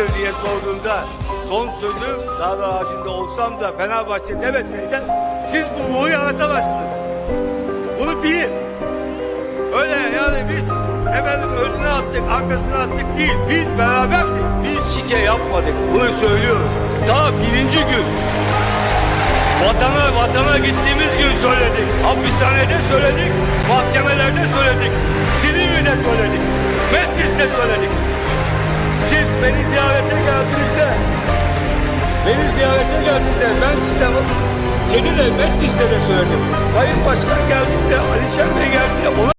uğrunda son sözü dar ağacında olsam da Fenerbahçe demeseydi siz bu ruhu yaratamazsınız. Bunu bilin. Öyle yani biz efendim önüne attık, arkasına attık değil. Biz beraberdik. Biz şike yapmadık. Bunu söylüyoruz. Daha birinci gün vatana vatana gittiğimiz gün söyledik. Hapishanede söyledik. Mahkemelerde söyledik. Silivri'de söyledik. Metris'te söyledik. Beni ziyarete geldiğinizde beni ziyarete geldiğinizde ben size seni de Metris'te de söyledim. Sayın Başkan geldiğinde, Alişan Bey geldiğinde ona